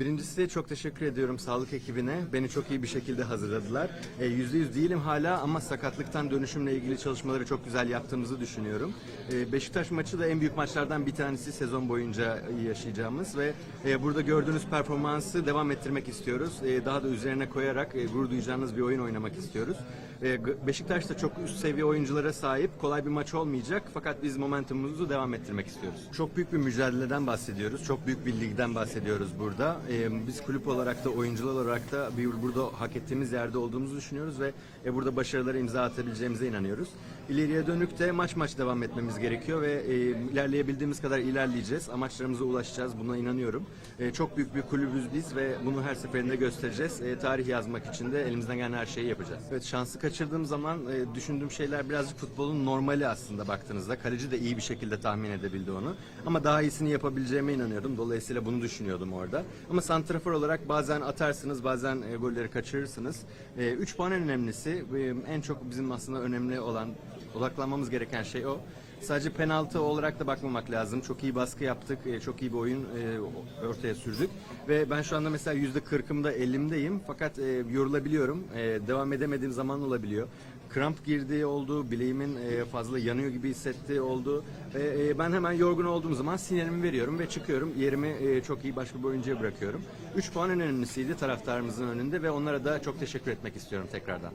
Birincisi çok teşekkür ediyorum sağlık ekibine. Beni çok iyi bir şekilde hazırladılar. E, Yüzde yüz değilim hala ama sakatlıktan dönüşümle ilgili çalışmaları çok güzel yaptığımızı düşünüyorum. E, Beşiktaş maçı da en büyük maçlardan bir tanesi sezon boyunca yaşayacağımız ve e, burada gördüğünüz performansı devam ettirmek istiyoruz. E, Daha da üzerine koyarak e, gurur duyacağınız bir oyun oynamak istiyoruz. E, Beşiktaş da çok üst seviye oyunculara sahip. Kolay bir maç olmayacak fakat biz momentumumuzu devam ettirmek istiyoruz. Çok büyük bir mücadeleden bahsediyoruz. Çok büyük bir ligden bahsediyoruz burada. E, Biz kulüp olarak da oyuncular olarak da bir burada hak ettiğimiz yerde olduğumuzu düşünüyoruz ve e, burada başarılara imza atabileceğimize inanıyoruz. İleriye dönük de maç maç devam etmemiz gerekiyor ve e, ilerleyebildiğimiz kadar ilerleyeceğiz. Amaçlarımıza ulaşacağız. Buna inanıyorum. E, Çok büyük bir kulübüz biz ve bunu her seferinde göstereceğiz. E, Tarih yazmak için de elimizden gelen her şeyi yapacağız. Evet şansı kaçırdığım zaman e, düşündüğüm şeyler birazcık futbolun normali aslında baktığınızda. Kaleci de iyi bir şekilde tahmin edebildi onu. Ama daha iyisini yapabileceğime inanıyordum. Dolayısıyla bunu düşünüyordum orada. Ama santrafor olarak bazen atarsınız, bazen e, golleri kaçırırsınız. 3 puan en önemlisi. E, En çok bizim aslında önemli olan, odaklanmamız gereken şey o. Sadece penaltı olarak da bakmamak lazım. Çok iyi baskı yaptık, e, çok iyi bir oyun e, ortaya sürdük. Ve ben şu anda mesela yüzde kırkımda elimdeyim fakat e, yorulabiliyorum. E, Devam edemediğim zaman olabiliyor. Kramp girdiği oldu, bileğimin e, fazla yanıyor gibi hissettiği oldu. E, ben hemen yorgun olduğum zaman sinyalimi veriyorum ve çıkıyorum. Yerimi e, çok iyi başka bir oyuncuya bırakıyorum. 3 puan en önemlisiydi taraftarımızın önünde ve onlara da çok teşekkür etmek istiyorum tekrardan.